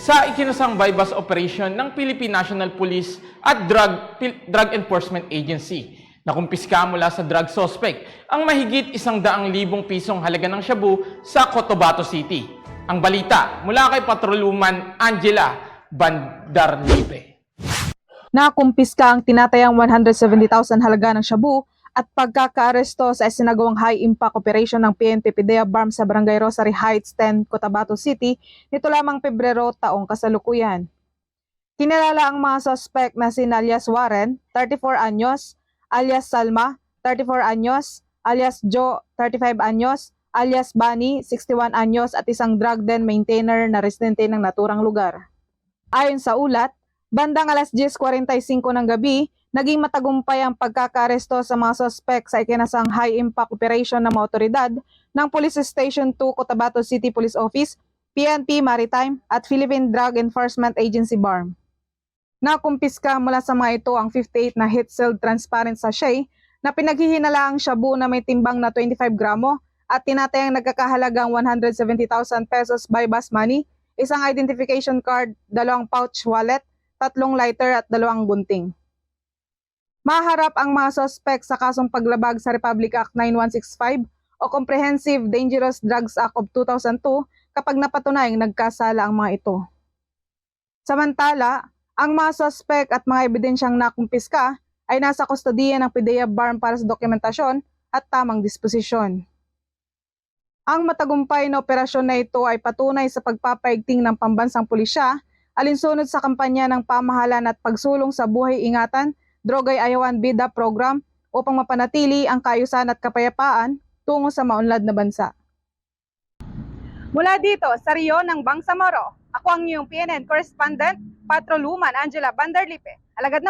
sa ikinasang bypass operation ng Philippine National Police at Drug, Pil- Drug Enforcement Agency. Nakumpiska mula sa drug suspect ang mahigit isang daang libong pisong halaga ng shabu sa Cotabato City. Ang balita mula kay Patrolwoman Angela Bandarlipe. Nakumpiska ang tinatayang 170,000 halaga ng shabu at pagkakaaresto sa isinagawang high-impact operation ng PNP PDEA BARM sa Barangay Rosary Heights 10, Cotabato City nito lamang Pebrero taong kasalukuyan. Kinalala ang mga suspect na si alias Warren, 34 anyos, alias Salma, 34 anyos, alias Joe, 35 anyos, alias Bunny, 61 anyos at isang drug den maintainer na residente ng naturang lugar. Ayon sa ulat, bandang alas 10.45 ng gabi, naging matagumpay ang pagkakaresto sa mga suspect sa ikinasang high-impact operation ng mga ng Police Station 2 Cotabato City Police Office, PNP Maritime at Philippine Drug Enforcement Agency BARM. Nakumpiska mula sa mga ito ang 58 na heat-sealed transparent sachet na pinaghihinalaang shabu na may timbang na 25 gramo at tinatayang nagkakahalagang 170,000 pesos by bus money, isang identification card, dalawang pouch wallet, tatlong lighter at dalawang gunting. Maharap ang mga suspect sa kasong paglabag sa Republic Act 9165 o Comprehensive Dangerous Drugs Act of 2002 kapag napatunayang nagkasala ang mga ito. Samantala, ang mga suspect at mga ebidensyang nakumpiska ay nasa kustodiya ng PDEA BARM para sa dokumentasyon at tamang disposisyon. Ang matagumpay na operasyon na ito ay patunay sa pagpapaigting ng pambansang pulisya alinsunod sa kampanya ng pamahalaan at pagsulong sa buhay ingatan, drogay ayawan bida program upang mapanatili ang kaayusan at kapayapaan tungo sa maunlad na bansa. Mula dito sa Rio ng Bangsamoro, ako ang iyong PNN correspondent, Patrolwoman Angela Bandarlipe, alagad ng